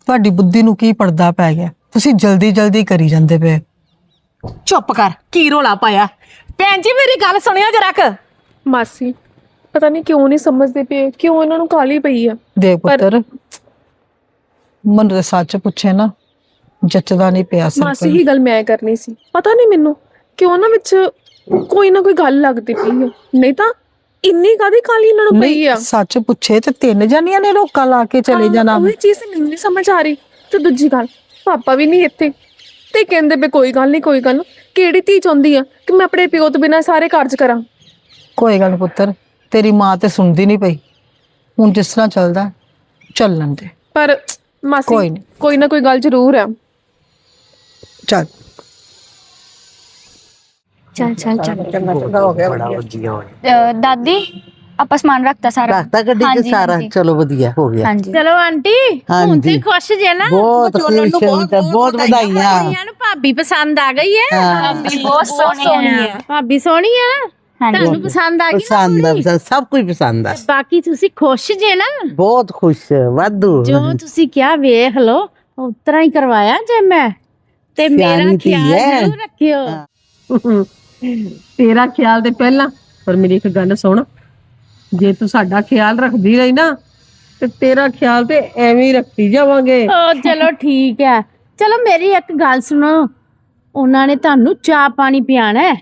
ਤੁਹਾਡੀ ਬੁੱਧੀ ਨੂੰ ਕੀ ਪਰਦਾ ਪੈ ਗਿਆ। ਤੁਸੀਂ ਜਲਦੀ ਜਲਦੀ ਕਰੀ ਜਾਂਦੇ ਪਏ। ਚੁੱਪ ਕਰ ਕੀ ਰੋਲਾ ਪਾਇਆ? ਭੈਣ ਜੀ ਮੇਰੀ ਗੱਲ ਸੁਣਿਓ ਜਰਾ ਕ। ਮਾਸੀ ਪਤਾ ਨਹੀਂ ਕਿਉਂ ਨਹੀਂ ਸਮਝਦੇ ਪਏ ਕਿਉਂ ਇਹਨਾਂ ਨੂੰ ਕਾਲੀ ਪਈ ਆ? ਦੇਖ ਪੁੱਤਰ। ਮਨ ਦੇ ਸੱਚ ਪੁੱਛੇ ਨਾ ਜੱਚਦਾ ਨਹੀਂ ਪਿਆ ਸਿਰ ਮਾਸੀ ਹੀ ਗੱਲ ਮੈਂ ਕਰਨੀ ਸੀ? ਪਤਾ ਨਹੀਂ ਮੈਨੂੰ ਕਿਉਂ ਨਾ ਵਿੱਚ ਕੋਈ ਨਾ ਕੋਈ ਗੱਲ ਲੱਗਦੀ ਪਈ ਆ ਨਹੀਂ ਤਾਂ ਇੰਨੀ ਕਾਦੀ ਕਾਲੀ ਇਹਨਾਂ ਨੂੰ ਪਈ ਆ? ਸੱਚ ਪੁੱਛੇ ਤੇ ਤਿੰਨ ਜਾਨੀਆਂ ਨੇ ਰੋਕਾ ਲਾ ਕੇ ਚਲੇ ਹਾਂ, ਜਾਣਾ। ਉਹੀ ਚੀਜ਼ ਮੈਨੂੰ ਨਹੀਂ ਸਮਝ ਆ ਰਹੀ। ਤੇ ਦੂਜੀ ਗੱਲ ਪਾਪਾ ਵੀ ਨਹੀਂ ਇੱਥੇ। ਤੇ ਕਹਿੰਦੇ ਵੀ ਕੋਈ ਗੱਲ ਨਹੀਂ ਕੋਈ ਗੱਲ। ਕਿਹੜੀ ਧੀ ਚਾਹੁੰਦੀ ਆ ਕਿ ਮੈਂ ਆਪਣੇ ਪਿਓ ਤੋਂ ਬਿਨਾਂ ਸਾਰੇ ਕਾਰਜ ਕਰਾਂ? ਕੋਈ ਗੱਲ ਪੁੱਤਰ ਤੇਰੀ ਮਾਂ ਤੇ ਸੁਣਦੀ ਨਹੀਂ ਪਈ। ਹੁਣ ਜਿਸ ਤਰ੍ਹਾਂ ਚੱਲਦਾ ਚੱਲਣ ਦੇ। ਪਰ ਮਾਸੀ ਕੋਈ ਨੀ। ਕੋਈ ਨਾ ਕੋਈ ਗੱਲ ਜ਼ਰੂਰ ਆ। ਚੱਲ। ਚੱਲ ਚੱਲ ਚੱਲ। ਅ, ਦਾਦੀ ਆਪਾਂ ਸਮਾਨ ਰੱਖਤਾ ਸਾਰਾ। ਰੱਖਤਾ ਗੱਡੀ ਚ ਹਾਂਜੀ, ਸਾਰਾ। ਹਾਂਜੀ। ਚਲੋ ਵਧੀਆ ਹੋ ਗਿਆ। ਹਾਂਜੀ। ਚਲੋ ਆਂਟੀ ਹੁਣ ਤੇ। ਖੁਸ਼ ਜੇ ਨਾ। ਬਹੁਤ ਖੁਸ਼ ਹਾਂ ਤਾਂ ਬਹੁਤ ਵਧਾਈਆਂ। ਕੁੜੀਆਂ ਨੂੰ ਭਾਬੀ ਪਸੰਦ ਆ ਗਈ ਹੈ। ਹਾਂ। ਭਾਬੀ ਬਹੁਤ ਸੋਹਣੀ ਹੈ। ਭਾਬੀ ਸੋਹਣੀ ਹੈ ਤੁਹਾਨੂੰ ਪਸੰਦ ਆ ਗਈ ਨਾ ਪਸੰਦ ਆ ਕੁੜੀ? ਪਸੰਦ, ਸਭ ਕੁਝ ਪਸੰਦ ਆ। ਬਾਕੀ ਤੁਸੀਂ ਖੁਸ਼ ਜੇ ਨਾ? ਬਹੁਤ ਖੁਸ਼ ਵਾਧੂ। ਜੋ ਤੁਸੀਂ ਕਿਹਾ ਵੇਖ ਲਓ ਉਤਰਾ ਹੀ ਕਰਵਾਇਆ ਜੇ ਮੈਂ। ਤੇ ਮੇਰਾ ਸਿਆਣੀ ਧੀ ਖਿਆਲ ਹੈ। ਜ਼ਰੂਰ ਰੱਖਿਓ। ਤੇਰਾ ਖਿਆਲ ਤੇ ਪਹਿਲਾਂ ਪਰ ਮੇਰੀ ਇੱਕ ਗੱਲ ਸੁਣ। ਜੇ ਤੂੰ ਸਾਡਾ ਖਿਆਲ ਰੱਖਦੀ ਰਹੀ ਨਾ ਤੇ ਤੇਰਾ ਖਿਆਲ ਤੇ ਐਵੇਂ ਹੀ ਰੱਖੀ ਜਾਵਾਂਗੇ। ਚਲੋ ਠੀਕ ਹੈ ਚਲੋ ਮੇਰੀ ਇੱਕ ਗੱਲ ਸੁਣੋ। ਉਹਨਾਂ ਨੇ ਤੁਹਾਨੂੰ ਚਾਹ ਪਾਣੀ ਪਿਆਣਾ ਹੈ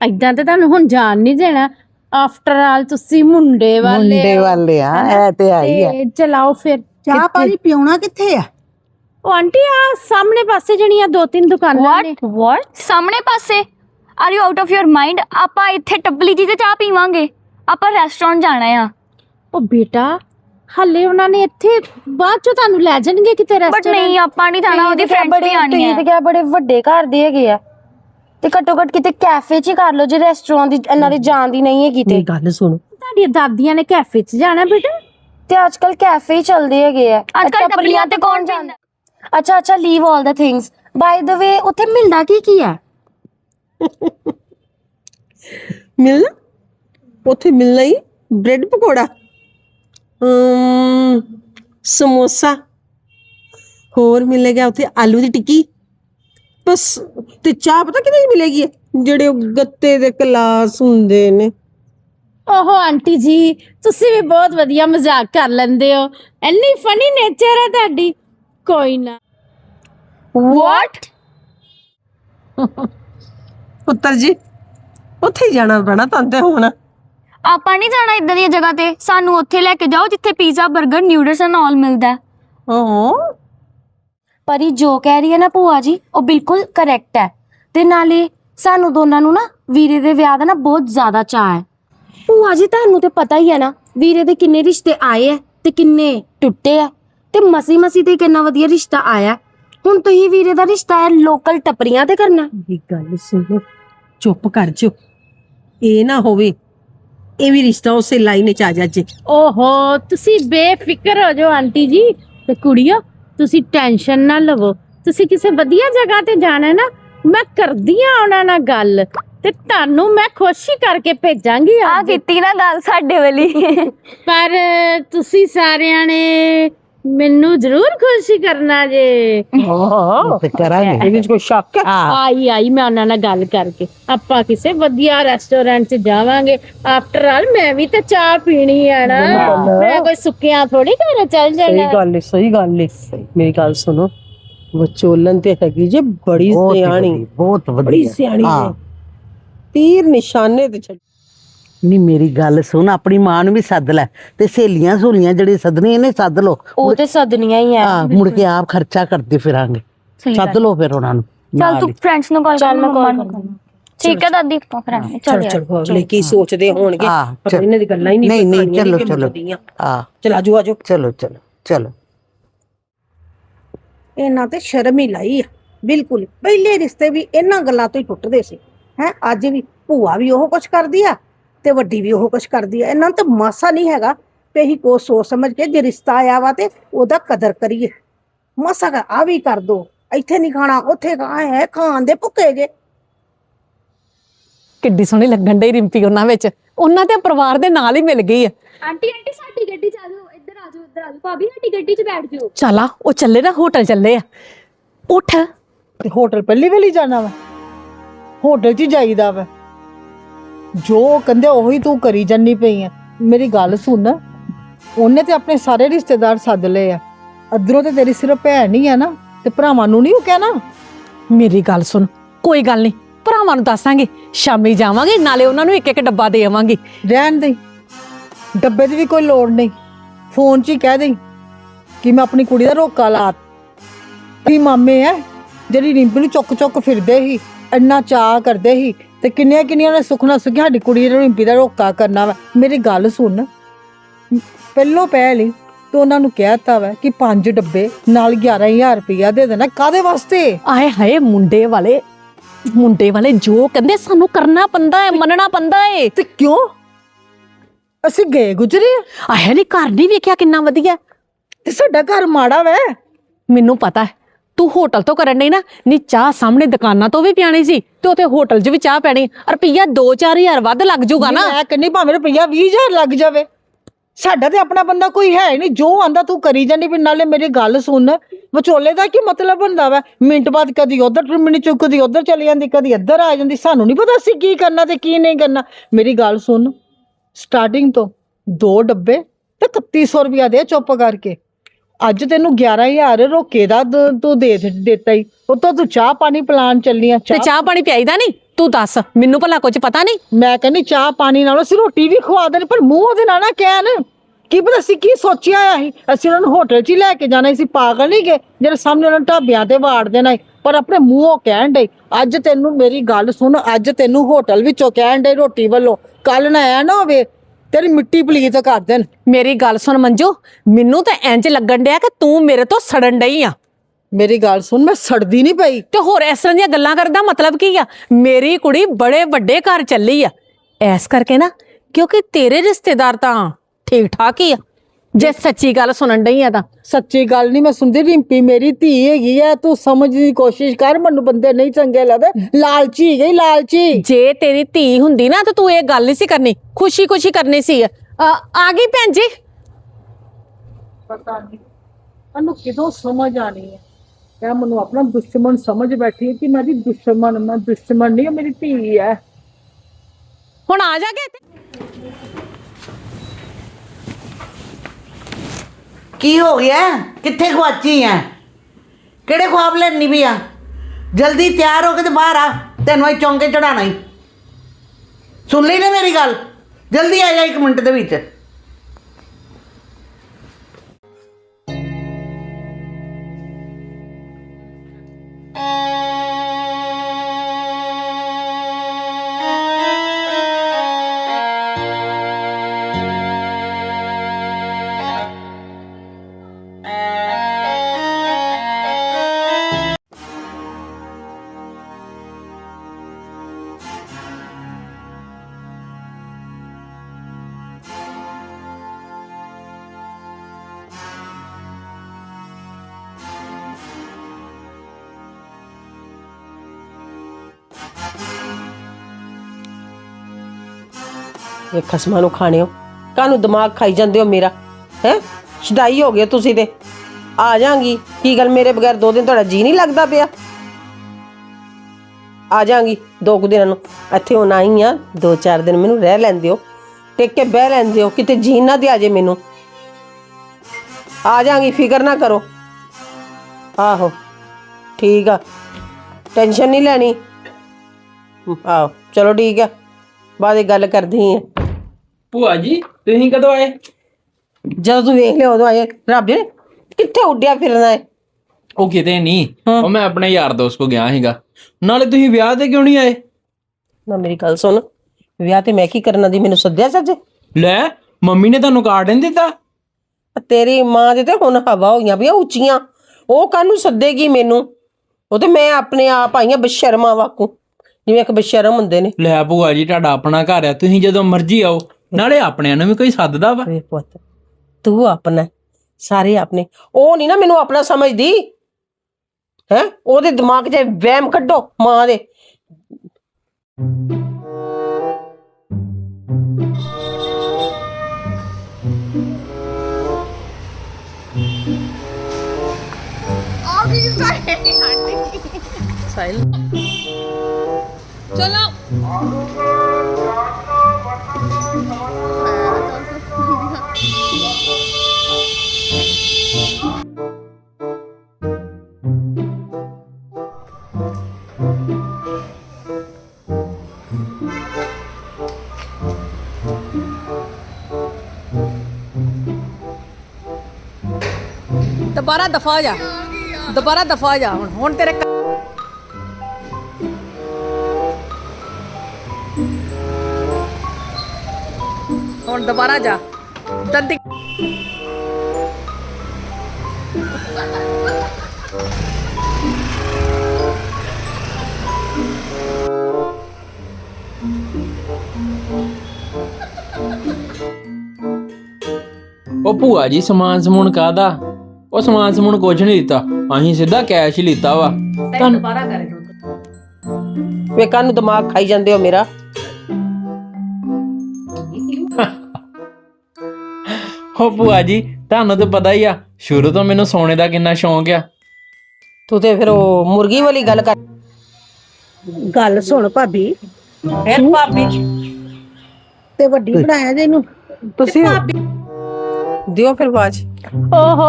ਐਦਾਂ ਤੇ ਤੁਹਾਨੂੰ ਹੁਣ ਜਾਣ ਨਹੀਂ ਦੇਣਾ। ਆਫਟਰ ਆਲ ਤੁਸੀਂ ਮੁੰਡੇ ਵਾਲੇ ਮੁੰਡੇ ਹੋ। ਵਾਲੇ ਆ ਇਹ ਤੇ ਆਈ ਆ ਤੇ ਚਲਾਓ ਫਿਰ। ਚਾਹ ਪਾਣੀ ਪਿਉਣਾ ਕਿੱਥੇ ਆ? ਉਹ ਆਂਟੀ ਆ ਸਾਹਮਣੇ ਪਾਸੇ ਜਿਹੜੀਆਂ ਦੋ ਤਿੰਨ ਦੁਕਾਨਾਂ ਨੇ। ਵਾਟ ਵਾਟ ਸਾਹਮਣੇ ਪਾਸੇ? Are you out of your mind ਆਪਾਂ ਇੱਥੇ ਟੱਬਲੀ ਜੀ ਤੇ ਚਾਹ ਪੀਵਾਂਗੇ। ਆਪਾਂ ਰੈਸਟੋਰੈਂਟ ਜਾਣਾ ਆ। ਉਹ ਬੇਟਾ ਹੱਲੇ ਉਹਨਾਂ ਨੇ ਇੱਥੇ ਬਾਅਦ ਚੋਂ ਤੁਹਾਨੂੰ ਲੈ ਜਾਣਗੇ ਕਿਤੇ ਬਟ ਰੈਸਟੋਰੈਂਟ ਨਹੀਂ ਆਪਾਂ ਨਹੀਂ ਜਾਣਾ ਉਹਦੀ ਫਰੈਂਡਸ ਵੀ ਆਣੀ ਤੁਸੀਂ ਹੈ ਤੇ ਕਿਹਾ ਬੜੇ ਵੱਡੇ ਘਰ ਦੇ ਹੈਗੇ ਆ। ਤੇ ਘੱਟੋ ਘੱਟ ਕਿਤੇ ਕੈਫੇ 'ਚ ਹੀ ਕਰ ਲਓ ਜੇ ਰੈਸਟੋਰੈਂਟ ਦੀ ਇਹਨਾਂ ਦੀ ਜਾਣ ਦੀ ਨਹੀਂ ਤੇ। ਮੇਰੀ ਗੱਲ ਸੁਣ। ਤੁਹਾਡੀਆਂ ਦਾਦੀਆਂ ਨੇ ਕੈਫੇ 'ਚ ਜਾਣਾ ਬੇਟਾ? ਤੇ ਅੱਜ ਕੱਲ ਕੈਫੇ ਹੀ ਚੱਲਦੇ ਹੈਗੇ ਆ। ਅੱਜ ਕੱਲ ਟੱਪਰੀਆਂ ਤੇ ਕੌਣ ਜਾਂਦਾ? ਅੱਛਾ ਅੱਛਾ ਲੀਵ ਆਲ ਦਾ ਥਿੰਗਸ ਬਾਈ ਦ ਵੇ ਉੱਥੇ ਮਿਲਦਾ ਕੀ ਕੀ ਹੈ? ਮਿਲਣਾ? ਉੱਥੇ ਮਿਲਣਾ ਹੀ। ਬ੍ਰੈਡ ਪਕੌੜਾ। ਅਮ ਸਮੋਸਾ। ਹੋਰ ਮਿਲੇਗਾ ਉੱਥੇ ਆਲੂ ਦੀ ਟਿੱਕੀ। ਬਸ ਤੇ ਚਾਹ ਪਤਾ ਕਿਹਦੇ ਮਿਲੇਗੀ? ਜਿਹੜੇ ਉਹ ਗੱਤੇ ਦੇ ਗਲਾਸ ਹੁੰਦੇ ਨੇ। ਓਹੋ ਆਂਟੀ ਜੀ ਤੁਸੀਂ ਵੀ ਬਹੁਤ ਵਧੀਆ ਮਜ਼ਾਕ ਕਰ ਲੈਂਦੇ ਹੋ। ਇੰਨੀ ਫਨੀ ਨੇਚਰ ਹੈ ਤੁਹਾਡੀ। ਕੋਈ ਨਾ। ਵਾਟ ਪੁੱਤਰ ਜੀ ਉੱਥੇ ਹੀ ਜਾਣਾ ਪੈਣਾ ਤਾਂ ਤੇ ਹੁਣ। ਆਪਾਂ ਨਹੀਂ ਜਾਣਾ ਇਦਾਂ ਦੀਆਂ ਜਗ੍ਹਾ ਤੇ। ਸਾਨੂੰ ਉੱਥੇ ਲੈ ਕੇ ਜਾਓ ਜਿੱਥੇ ਪੀਜ਼ਾ 버ਗਰ ਨਿਊਡਲਸ ਐਂਡ ਆਲ ਮਿਲਦਾ। ਹੈ। ਓਹ। ਪਰੀ ਜੋ ਕਹਿ ਰਹੀ ਹੈ ਨਾ ਭੂਆ ਜੀ ਉਹ ਬਿਲਕੁਲ ਕਰੈਕਟ ਹੈ। ਤੇ ਨਾਲੇ ਸਾਨੂੰ ਦੋਨਾਂ ਨੂੰ ਨਾ ਵੀਰੇ ਦੇ ਵਿਆਹ ਦਾ ਨਾ ਬਹੁਤ ਜ਼ਿਆਦਾ ਚਾਅ ਹੈ। ਭੂਆ ਜੀ ਤੁਹਾਨੂੰ ਤੇ ਪਤਾ ਹੀ ਹੈ ਨਾ ਵੀਰੇ ਦੇ ਕਿੰਨੇ ਰਿਸ਼ਤੇ ਆਏ ਆ ਤੇ ਕਿੰਨੇ ਟੁੱਟੇ ਆ ਤੇ ਮਸੀ ਮਸੀ ਤੇ ਕਿੰਨਾ ਵਧੀਆ ਰਿਸ਼ਤਾ ਆਇਆ ਹੁਣ ਤੁਸੀਂ ਵੀਰੇ ਦਾ ਰਿਸ਼ਤਾ ਹੈ ਲੋਕਲ ਟੱਪਰੀਆਂ ਤੇ ਕਰਨਾ। ਇਹ ਗੱਲ ਸੁਣੋ ਚੁੱਪ ਕਰ ਜੋ ਇਹ ਨਾ ਹੋਵੇ ਇਹ ਵੀ ਰਿਸ਼ਤਾ ਉਸੇ ਲਾਈਨ ਚ ਆ ਜਾ ਜੇ। ਓਹੋ ਤੁਸੀਂ ਬੇਫਿਕਰ ਹੋ ਜਾਓ ਆਂਟੀ ਜੀ ਤੇ ਕੁੜੀਓ। ਤੁਸੀਂ ਟੈਨਸ਼ਨ ਨਾ ਲਵੋ ਤੁਸੀਂ ਕਿਸੇ ਵਧੀਆ ਜਗ੍ਹਾ ਤੇ ਜਾਣਾ ਨਾ ਮੈਂ ਕਰਦੀ ਆ ਉਹਨਾਂ ਨਾਲ ਗੱਲ ਤੇ ਤੁਹਾਨੂੰ ਮੈਂ ਖੁਸ਼ੀ ਕਰਕੇ ਭੇਜਾਂਗੀ ਆ। ਕੀਤੀ ਨਾ ਗੱਲ ਸਾਡੇ ਵਾਲੀ ਪਰ ਤੁਸੀਂ ਸਾਰਿਆਂ ਨੇ ਮੈਨੂੰ ਜ਼ਰੂਰ ਖੁਸ਼ੀ ਕਰਨਾ ਜੇ ਤੇ ਕਰਾਂਗੇ ਇਹਦੇ ਵਿੱਚ ਕੋਈ ਸ਼ੱਕ ਹੈ ਆਈ ਆਈ ਮੈਂ ਉਹਨਾਂ ਨਾਲ ਗੱਲ ਕਰਕੇ ਆਪਾਂ ਕਿਸੇ ਵਧੀਆ ਰੈਸਟੋਰੈਂਟ 'ਚ ਜਾਵਾਂਗੇ ਆਫਟਰ ਆਲ ਮੈਂ ਵੀ ਤਾਂ ਚਾਹ ਪੀਣੀ ਆ ਨਾ ਮੈਂ ਕੋਈ ਸੁੱਕਿਆਂ ਥੋੜੀ ਘਰੇ ਚੱਲ ਸਹੀ ਜਾਣਾ ਗੱਲ ਹੈ ਸਹੀ ਗੱਲ ਹੈ ਮੇਰੀ ਗੱਲ ਸੁਣੋ ਵਿਚੋਲਨ ਤੇ ਹੈਗੀ ਜੇ ਬੜੀ ਬਹੁਤ ਹੀ ਸਿਆਣੀ ਵਧੀਆ, ਬਹੁਤ ਬੜੀ ਵਧੀਆ ਸਿਆਣੀ ਹਾਂ ਹੈ ਤੀਰ ਨਿਸ਼ਾਨੇ ਤੇ ਛੱਡ ਨਹੀਂ ਮੇਰੀ ਗੱਲ ਸੁਣ ਆਪਣੀ ਮਾਂ ਨੂੰ ਵੀ ਸੱਦ ਲੈ ਤੇ ਸਹੇਲੀਆਂ ਸਹੂਲੀਆਂ ਜਿਹੜੇ ਸੱਦਣੇ ਇਹਨੇ ਸੱਦ ਲੋ ਉਹ ਤੇ ਸਦਨੀਆਂ ਹੀ ਆ। ਆ ਮੁੜ ਕੇ ਆਪ ਖਰਚਾ ਕਰਦੇ ਫਿਰਾਂਗੇ। ਸੱਦ ਲੋ ਫਿਰ ਉਹਨਾਂ ਨੂੰ ਚੱਲ ਤੂੰ ਹੀ। ਫਰੈਂਡਸ ਨੂੰ ਕਾਲ ਕਰ ਚੱਲ ਮੈਂ ਕਰਦੀ ਠੀਕ ਹੈ ਦਾਦੀ? ਆਪਾਂ ਫਿਰ ਆਵਾਂਗੇ। ਚਲ ਚੱਲ ਅਗਲੇ ਕੀ ਸੋਚਦੇ ਹੋਣਗੇ। ਹਾਂ। ਇਹਨਾਂ ਦੀ ਗੱਲਾਂ ਹੀ ਨਹੀਂ ਨਹੀਂ ਚਲੋ ਚਲੋ। ਹਾਂ। ਚਲ ਆਜੋ ਆਜੋ। ਚਲੋ ਚਲੋ ਚਲੋ। ਇਹਨਾਂ ਤੇ ਸ਼ਰਮ ਹੀ ਲਾਈ ਆ। ਬਿਲਕੁਲ। ਪਹਿਲੇ ਰਿਸ਼ਤੇ ਵੀ ਇਹਨਾਂ ਗੱਲਾਂ ਤੋਂ ਹੀ ਟੁੱਟਦੇ ਸੀ। ਹੈ ਅੱਜ ਵੀ ਭੂਆ ਵੀ ਉਹ ਕੁਛ ਕਰਦੀ ਆ। ਤੇ ਵੱਡੀ ਵੀ ਉਹ ਕੁਛ ਕਰਦੀ ਆ। ਇਹਨਾਂ ਨੂੰ ਤਾਂ ਮਾਸਾ ਨਹੀਂ ਹੈਗਾ ਤੇ ਅਸੀਂ ਕੋ ਸੋਚ ਸਮਝ ਕੇ ਜੇ ਰਿਸ਼ਤਾ ਆਇਆ ਵਾ ਤੇ ਉਹਦਾ ਕਦਰ ਕਰੀਏ। ਮਾਸਾ ਕਾ ਆ ਵੀ ਕਰ ਦੋ ਇੱਥੇ ਨਹੀਂ ਖਾਣਾ ਉੱਥੇ ਕਾ ਹੈ ਖਾਣ ਦੇ ਭੁੱਖੇ ਜੇ। ਕਿੱਡੀ ਸੋਹਣੀ ਲੱਗਣ ਡਈ ਰਿੰਪੀ ਉਹਨਾਂ ਵਿੱਚ। ਉਹਨਾਂ ਤੇ ਪਰਿਵਾਰ ਦੇ ਨਾਲ ਹੀ ਮਿਲ ਗਈ ਆ। ਆਂਟੀ ਆਂਟੀ ਸਾਡੀ ਗੱਡੀ ਚ ਆ ਜਾਓ ਇੱਧਰ ਆ ਜਾਓ ਇੱਧਰ ਆ ਜਾਓ। ਭਾਬੀ ਸਾਡੀ ਗੱਡੀ 'ਚ ਬੈਠ ਜਾਓ। ਚਲਾ ਉਹ ਚੱਲੇ ਨਾ ਹੋਟਲ ਚੱਲੇ ਆ। ਉੱਠ। ਤੇ ਹੋਟਲ ਪਹਿਲੀ ਵੇਲੇ ਜਾਣਾ ਵਾ? ਹੋਟਲ 'ਚ ਹੀ ਜਾਈਦਾ ਵਾ। ਜੋ ਕਹਿੰਦੇ ਉਹੀ ਤੂੰ ਕਰੀ ਜੰਨੀ ਪਈ ਆ। ਮੇਰੀ ਗੱਲ ਸੁਣ। ਉਹਨੇ ਤੇ ਆਪਣੇ ਸਾਰੇ ਰਿਸ਼ਤੇਦਾਰ ਸੱਦ ਲਏ ਆ। ਅਧਰੋਂ ਤੇ ਤੇਰੀ ਸਿਰਫ ਭੈਣ ਹੀ ਆ ਨਾ ਤੇ ਭਰਾਵਾਂ ਨੂੰ ਨਹੀਂ ਉਹ ਕਹਿਣਾ ਮੇਰੀ ਗੱਲ ਸੁਣ ਕੋਈ ਗੱਲ ਨਹੀਂ। ਭਰਾਵਾਂ ਨੂੰ ਦੱਸਾਂਗੇ। ਸ਼ਾਮੀ ਜਾਵਾਂਗੇ ਨਾਲੇ ਉਹਨਾਂ ਨੂੰ ਇੱਕ ਇੱਕ ਡੱਬਾ ਦੇ ਆਵਾਂਗੇ। ਰਹਿਣ ਦੇ। ਡੱਬੇ ਦੀ ਵੀ ਕੋਈ ਲੋੜ ਨਹੀਂ। ਫੋਨ 'ਚ ਹੀ ਕਹਿ ਦੇ ਕਿ ਮੈਂ ਆਪਣੀ ਕੁੜੀ ਦਾ ਰੋਕਾ ਲਾ ਤੀ। ਮਾਮੇ ਐ ਜਿਹੜੀ ਰਿੰਪੀ ਨੂੰ ਚੁੱਕ ਚੁੱਕ ਫਿਰਦੇ ਸੀ ਇੰਨਾ ਚਾਹ ਕਰਦੇ ਸੀ ਤੇ ਕਿੰਨੀਆਂ ਕਿੰਨੀਆਂ ਨੇ ਸੁਖਣਾ ਸੁਖੀ ਸਾਡੀ ਕੁੜੀ ਨੂੰ ਰਿੰਪੀ ਦਾ ਰੋਕਾ ਕਰਨਾ ਵਾ। ਮੇਰੀ ਗੱਲ ਸੁਣ। ਪਹਿਲੋਂ ਪਹਿਲੀ ਤੂੰ ਉਹਨਾਂ ਨੂੰ ਕਹਿਤਾ ਵਾ ਕਿ ਪੰਜ ਡੱਬੇ ਨਾਲ 11000 ਰੁਪਇਆ ਦੇ ਦੇਣਾ। ਕਾਦੇ ਵਾਸਤੇ? ਆਏ ਹਾਏ ਮੁੰਡੇ ਵਾਲੇ ਮੁੰਡੇ ਵਾਲੇ ਜੋ ਕਹਿੰਦੇ ਸਾਨੂੰ ਕਰਨਾ ਪੰਦਾ ਹੈ ਮੰਨਣਾ ਪੰਦਾ ਹੈ ਤੇ ਕਿਉਂ? ਅਸੀਂ ਗਏ ਗੁਜਰੇ ਆਏ ਨਹੀਂ ਘਰ ਨਹੀਂ ਵੇਖਿਆ ਕਿੰਨਾ ਵਧੀਆ। ਤੇ ਸਾਡਾ ਘਰ ਮਾੜਾ ਵੈ। ਮੈਨੂੰ ਪਤਾ ਹੈ ਤੂੰ ਹੋਟਲ ਤੋਂ ਕਰਨ ਨਹੀਂ ਨਾ, ਨੀ ਚਾਹ ਸਾਹਮਣੇ ਦੁਕਾਨਾਂ ਤੋਂ ਵੀ ਪਿਆਣੀ ਸੀ, ਤੇ ਉਥੇ ਹੋਟਲ 'ਚ ਵੀ ਚਾਹ ਪੈਣੀ ਰੁਪਈਆ 2-4000 ਵੱਧ ਲੱਗ ਜਾਊਗਾ ਨਾ। ਮੈਂ ਕਹਿੰਨੀ ਭਾਵੇਂ ਰੁਪਈਆ 20000 ਲੱਗ ਜਾਵੇ। ਸਾਡਾ ਤੇ ਆਪਣਾ ਬੰਦਾ ਕੋਈ ਹੈ ਨਹੀਂ, ਜੋ ਆਂਦਾ ਤੂੰ ਕਰੀ ਜਾਂਦੀ, ਵੀ ਨਾਲੇ ਮੇਰੀ ਗੱਲ ਸੁਣ। ਵਿਚੋਲੇ ਦਾ ਕੀ ਮਤਲਬ ਹੁੰਦਾ ਵਾ? ਮਿੰਟ ਬਾਅਦ ਕਦੀ ਉਧਰ ਮਿੰਟ ਚ, ਕਦੀ ਉਧਰ ਚਲੀ ਜਾਂਦੀ, ਕਦੀ ਇੱਧਰ ਆ ਜਾਂਦੀ, ਸਾਨੂੰ ਨਹੀਂ ਪਤਾ ਅਸੀਂ ਕੀ ਕਰਨਾ ਤੇ ਕੀ ਨਹੀਂ ਕਰਨਾ। ਮੇਰੀ ਗੱਲ ਸੁਣ ਸਟਾਰਟਿੰਗ ਤੋਂ ਦੋ ਡੱਬੇ ਤੇ 3100 ਰੁਪਇਆ ਦੇ ਚੁੱਪ ਕਰਕੇ। ਅੱਜ ਤੈਨੂੰ 11000 ਰੋਕੇ ਦਾ ਦ- ਤੂੰ ਦੇ ਦਿੱ- ਦਿੱਤਾ ਹੀ ਉਤੋਂ ਤੂੰ ਚਾਹ ਪਾਣੀ ਪਲਾਨ ਚੱਲੀ ਆ। ਤੇ ਚਾਹ ਪਾਣੀ ਪਿਆਈਦਾ ਨਹੀਂ ਤੂੰ ਦੱਸ ਮੈਨੂੰ ਭਲਾ ਕੁਝ ਪਤਾ ਨਹੀਂ ਮੈਂ ਕਹਿੰਦੀ ਚਾਹ ਪਾਣੀ ਨਾਲੋਂ ਅਸੀਂ ਰੋਟੀ ਵੀ ਖਵਾ ਦੇਣ ਪਰ ਮੂੰਹ ਉਹਦੇ ਨਾਲ ਨਾ ਕਹਿਣ। ਕੀ ਪਤਾ ਅਸੀਂ ਕੀ ਸੋਚਿਆ ਆ ਸੀ? ਅਸੀਂ ਉਹਨਾਂ ਨੂੰ ਹੋਟਲ 'ਚ ਹੀ ਲੈ ਕੇ ਜਾਣਾ ਸੀ ਪਾਗਲ ਨਹੀਂ ਗਏ ਜਿਹੜੇ ਸਾਹਮਣੇ ਉਹਨਾਂ ਨੂੰ ਢਾਬਿਆਂ ਤੇ ਵਾੜ ਦੇਣਾ ਸੀ। ਪਰ ਆਪਣੇ ਮੂੰਹੋਂ ਕਹਿਣ ਡੇ ਅੱਜ ਤੈਨੂੰ ਮੇਰੀ ਗੱਲ ਸੁਣ ਅੱਜ ਤੈਨੂੰ ਹੋਟਲ ਵਿੱਚੋਂ ਕਹਿਣ ਡੇ ਰੋਟੀ ਵੱਲੋਂ। ਕੱਲ ਨਾ ਆਇਆ ਨਾ ਹੋਵੇ ਤੇਰੀ ਮਿੱਟੀ ਪਲੀਤ ਕਰ ਦੇਣ। ਮੇਰੀ ਗੱਲ ਸੁਣ ਮੰਜੂ ਮੈਨੂੰ ਤਾਂ ਇੰਜ ਲੱਗਣ ਡਿਆ ਕਿ ਤੂੰ ਮੇਰੇ ਤੋਂ ਸੜਨ ਡਈ ਆ। ਮੇਰੀ ਗੱਲ ਸੁਣ ਮੈਂ ਸੜਦੀ ਨਹੀਂ ਪਈ। ਤੇ ਹੋਰ ਇਸ ਤਰ੍ਹਾਂ ਦੀਆਂ ਗੱਲਾਂ ਕਰਦਾ ਮਤਲਬ ਕੀ ਆ? ਮੇਰੀ ਕੁੜੀ ਬੜੇ ਵੱਡੇ ਘਰ ਚੱਲੀ ਆ। ਐਸ ਕਰਕੇ ਨਾ ਕਿਉਂਕਿ ਤੇਰੇ ਰਿਸ਼ਤੇਦਾਰ ਤਾਂ ਠੀਕ ਠਾਕ ਹੀ ਆ। ਜੇ ਸੱਚੀ ਗੱਲ ਸੁਣਨ ਡਈ ਆ ਤਾਂ। ਸੱਚੀ ਗੱਲ ਨਹੀਂ ਮੈਂ ਸੁਣਦੀ ਰਿੰਪੀ ਮੇਰੀ ਧੀ ਹੈਗੀ ਐ ਤੂੰ ਸਮਝਣ ਦੀ ਕੋਸ਼ਿਸ਼ ਕਰ ਮੈਨੂੰ ਬੰਦੇ ਨਹੀਂ ਚੰਗੇ ਲੱਗਦੇ। ਲਾਲਚੀ ਹੈਗੀ ਲਾਲਚੀ। ਜੇ ਤੇਰੀ ਧੀ ਹੁੰਦੀ ਨਾ ਤਾਂ ਤੂੰ ਇਹ ਗੱਲ ਨਹੀਂ ਸੀ ਕਰਨੀ। ਖੁਸ਼ੀ ਖੁਸ਼ੀ ਕਰਨੀ ਸੀ। ਆ ਗਈ ਭੈਣ ਜੀ? ਪਤਾ ਨਹੀਂ। ਇਹਨੂੰ ਕਿਦੋਂ ਸਮਝ ਆਣੀ ਹੈ ਕਿਆ ਮੈਨੂੰ ਆਪਣਾ ਦੁਸ਼ਮਣ ਸਮਝ ਬੈਠੀ ਹੈ ਕਿ ਦੁਸ਼ਮਣ ਮੈਂ ਦੁਸ਼ਮਣ ਨਹੀਂ ਮੇਰੀ ਧੀ ਹੈ ਹੁਣ ਆ ਜਾਗੇ ਕੀ ਕੀ ਹੋ ਗਿਆ ਕਿੱਥੇ ਖਵਾਚੀ ਆ ਕਿਹੜੇ ਖੁਆਬ ਲੈਣੀ ਵੀ ਆ? ਜਲਦੀ ਤਿਆਰ ਹੋ ਕੇ ਤੇ ਬਾਹਰ ਆ। ਤੈਨੂੰ ਇਹ ਚੌਂਕੇ ਚੜਾਣਾ ਹੀ। ਸੁਣ ਲਈ ਨਾ ਮੇਰੀ ਗੱਲ? ਜਲਦੀ ਆ ਜਾ ਇੱਕ ਮਿੰਟ ਦੇ ਵਿੱਚ। ਇਹ ਖਸਮਾਂ ਨੂੰ ਖਾਣਿਓ ਕਾਹਨੂੰ ਦਿਮਾਗ ਖਾਈ ਜਾਂਦੇ ਹੋ ਮੇਰਾ? ਹੈ? ਛਦਾਈ ਹੋ ਗਏ ਤੁਸੀਂ ਤੇ। ਆ ਜਾਾਂਗੀ ਕੀ ਗੱਲ ਮੇਰੇ ਬਗੈਰ ਦੋ ਦਿਨ ਤੁਹਾਡਾ ਜੀ ਨਹੀਂ ਲੱਗਦਾ ਪਿਆ? ਆ ਜਾਾਂਗੀ ਦੋ ਕੁ ਦਿਨਾਂ ਨੂੰ। ਇੱਥੇ ਹੁਣ ਆਈ ਆ। ਦੋ ਚਾਰ ਦਿਨ ਮੈਨੂੰ ਰਹਿ ਲੈਂਦੇ ਹੋ। ਟੇਕ ਕੇ ਬਹਿ ਲੈਂਦੇ ਹੋ। ਕਿਤੇ ਜੀਣ ਨਾ ਦੇ ਆ ਜੇ ਮੈਨੂੰ। ਆ ਜਾਾਂਗੀ ਫਿਕਰ ਨਾ ਕਰੋ। ਆਹੋ। ਠੀਕ ਆ। ਟੈਨਸ਼ਨ ਨਹੀਂ ਲੈਣੀ। ਆਹੋ। ਚਲੋ ਠੀਕ ਆ। ਬਾਅਦ ਗੱਲ ਕਰਦੀ ਆ। ਭੂਆ ਜੀ ਤੁਸੀਂ ਕਦੋਂ ਆਏ? ਜਦੋਂ ਤੂੰ ਵੇਖ ਲਿਆ ਉਦੋਂ ਆਏ। ਰੱਬ ਨੇ ਕਿੱਥੇ ਉੱਡਿਆ ਫਿਰਨਾ ਹੈ ਉਹ ਕਿਤੇ ਨਹੀਂ। ਉਹ ਮੈਂ ਆਪਣੇ ਯਾਰ ਦੋਸਤ ਕੋ ਗਿਆ ਸੀਗਾ। ਨਾਲੇ ਤੁਸੀਂ ਵਿਆਹ ਤੇ ਕਿਉਂ ਨਹੀਂ ਆਏ? ਨਾ ਮੇਰੀ ਗੱਲ ਸੁਣ। ਵਿਆਹ ਤੇ ਮੈਂ ਕੀ ਕਰਨਾ ਦੀ ਮੈਨੂੰ ਸੱਦਿਆ ਸੱਜੇ। ਲੈ ਮੰਮੀ ਨੇ ਤੁਹਾਨੂੰ ਕਾਰਡ ਨਹੀਂ ਦਿੱਤਾ? ਤੇਰੀ ਮਾਂ ਦੇ ਤੇ ਹੁਣ ਹਵਾ ਹੋਈਆਂ ਵੀ ਉੱਚੀਆਂ। ਉਹ ਕਾਹਨੂੰ ਸੱਦੇਗੀ ਮੈਨੂੰ। ਉਹ ਤੇ ਮੈਂ ਆਪਣੇ ਆਪ ਆਈਆਂ ਬਸ਼ਰਮਾ ਵਾਕੂ ਜਿਵੇਂ ਇੱਕ ਬਸ਼ਰਮ ਹੁੰਦੇ ਨੇ। ਲੈ ਭੂਆ ਜੀ ਤੁਹਾਡਾ ਆਪਣਾ ਘਰ ਆ ਤੁਸੀਂ ਜਦੋਂ ਮਰਜ਼ੀ ਆਓ। ਨਾਲੇ ਆਪਣਿਆਂ ਨੂੰ ਵੀ ਕੋਈ ਸੱਦਦਾ ਵਾ। ਵੇ ਪੁੱਤ ਤੂੰ ਆਪਣਾ ਸਾਰੇ ਆਪਣੇ। ਉਹ ਨਹੀਂ ਨਾ ਮੈਨੂੰ ਆਪਣਾ ਸਮਝਦੀ। ਹੈ? ਉਹਦੇ ਦਿਮਾਗ 'ਚ ਵਹਿਮ ਕੱਢੋ ਮਾਂ ਦੇ। ਦੁਬਾਰਾ ਦਫਾ ਜਾ ਦੁਬਾਰਾ ਦਫਾ ਜਾ ਹੁਣ ਹੁਣ ਤੇਰੇ ਦੁਬਾਰਾ ਜਾ। ਦੰਦੀ ਉਹ ਭੂਆ ਜੀ ਸਮਾਨ ਸਮੂਨ ਕਾਦਾ ਉਹ ਸਮਾਨ ਸਮੂਨ ਕੁਝ ਨਹੀਂ ਦਿੱਤਾ। ਅਸੀਂ ਸਿੱਧਾ ਕੈਸ਼ ਹੀ ਲਿੱਤਾ ਵਾ। ਤੁਹਾਨੂੰ ਵੇ ਕਾਹਨੂੰ ਦਿਮਾਗ ਖਾਈ ਜਾਂਦੇ ਹੋ ਮੇਰਾ। ਉਹ ਭੂਆ ਜੀ ਤੁਹਾਨੂੰ ਤਾਂ ਪਤਾ ਹੀ ਆ ਸ਼ੁਰੂ ਤੋਂ ਮੈਨੂੰ ਸੋਨੇ ਦਾ ਕਿੰਨਾ ਸ਼ੌਂਕ ਆ। ਤੂੰ ਤੇ ਫਿਰ ਉਹ ਮੁਰਗੀ ਵਾਲੀ ਗੱਲ ਕਰ। ਗੱਲ ਸੁਣ ਭਾਬੀ। ਫਿਰ ਭਾਬੀ ਤੇ ਵੱਡੀ ਬਣਾਇਆ ਜੇ ਇਹਨੂੰ। ਤੁਸੀਂ ਦਿਓ ਫਿਰ ਆਵਾਜ਼। ਓਹੋ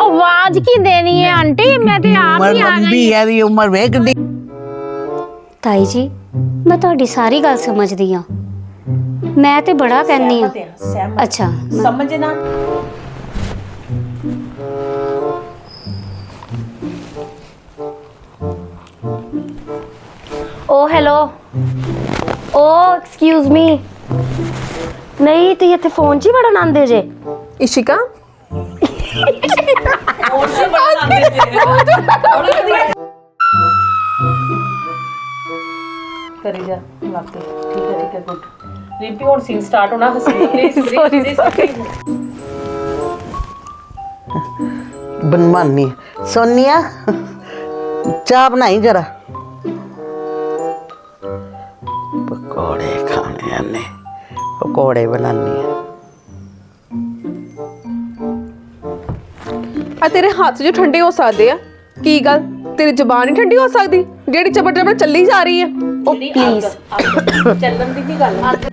ਆਵਾਜ਼ ਕੀ ਦੇਣੀ ਹੈ ਆਂਟੀ? ਮੈਂ ਤੇ ਆਪ ਉਮਰ ਹੀ ਆ ਗਈ। ਹੈ ਦੀ ਉਮਰ ਵੇਖ ਤਾਈ ਜੀ ਮੈਂ ਤੁਹਾਡੀ ਸਾਰੀ ਗੱਲ ਸਮਝਦੀ ਆ ਮੈਂ ਤੇ ਬੜਾ ਕਹਿੰਨੀ ਆ ਅੱਛਾ ਮੈਂ- ਸਮਝਣਾ ਓ ਹੈਲੋ। ਓ ਐਕਸਕਿਊਜ਼ ਮੀ ਨਹੀਂ ਤੁਸੀਂ ਇੱਥੇ ਫੋਨ 'ਚ ਹੀ ਬੜਨ ਆਉਂਦੇ ਜੇ। ਇਸ਼ਿਕਾ? ਕਰੀ ਜਾ ਲੱਗ ਤੇ ਠੀਕ ਹੈ ਠੀਕ ਹੈ ਗੁੱਡ ਰਿੰਪੀ ਹੁਣ ਸੀਨ ਸਟਾਰਟ ਹੋਣਾ ਹੱਸੀ ਸੌਰੀ ਸੌਰੀ ਬਨਮਾਨੀ ਸੋਨੀਆ ਚਾਹ ਬਣਾਈ ਜਰਾ ਪਕੌੜੇ ਖਾਣੇ ਨੇ ਪਕੌੜੇ ਬਣਾਉਣੀ ਆ ਆ ਤੇਰੇ ਹੱਥ ਜੋ ਠੰਡੇ ਹੋ ਸਕਦੇ ਆ ਕੀ ਗੱਲ ਤੇਰੀ ਜ਼ਬਾਨ ਹੀ ਠੰਡੀ ਹੋ ਸਕਦੀ ਜਿਹੜੀ ਚਬੜ ਚਬੜ ਚੱਲੀ ਜਾ ਰਹੀ ਹੈ ਓ ਪਲੀਜ਼ ਚੱਲਣ ਦੀ ਕੀ ਗੱਲ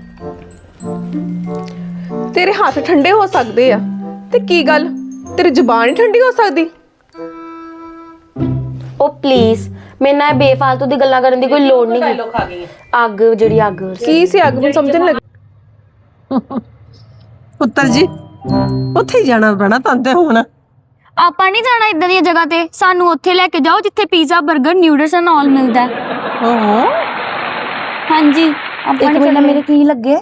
ਤੇਰੇ ਹੱਥ ਠੰਡੇ ਹੋ ਸਕਦੇ ਆ। ਤੇ ਕੀ ਗੱਲ? ਤੇਰੀ ਜ਼ਬਾਨ ਹੀ ਠੰਡੀ ਹੋ ਸਕਦੀ? ਓ ਪਲੀਜ਼ ਮੇਰੇ ਨਾਲ ਇਹ ਬੇਫਾਲਤੂ ਦੀ ਗੱਲਾਂ ਕਰਨ ਦੀ ਕੋਈ ਲੋੜ ਨਹੀਂ ਗਈ ਅੱਗ ਜਿਹੜੀ ਅੱਗ। ਕੀ ਸੀ ਅੱਗ? ਮੈਨੂੰ ਸਮਝਣ ਲੱਗੀ ਪੁੱਤਰ ਜੀ ਉੱਥੇ ਹੀ ਜਾਣਾ ਪੈਣਾ ਤਾਂ ਤੇ ਹੁਣ। ਆਪਾਂ ਨਹੀਂ ਜਾਣਾ ਇਦਾਂ ਦੀਆਂ ਜਗ੍ਹਾ ਤੇ। ਸਾਨੂੰ ਉੱਥੇ ਲੈ ਕੇ ਜਾਓ ਜਿੱਥੇ ਪੀਜ਼ਾ 버ਗਰ ਨਿਊਡਲਸ ਐਂਡ ਆਲ ਮਿਲਦਾ। ਹੈ। ਓਹੋ ਹਾਂਜੀ। ਆਪਾਂ ਇੱਕ ਨਹੀਂ ਮਿੰਟ ਚੱਲਣਾ ਮੇਰੇ ਕੀ ਲੱਗੇ?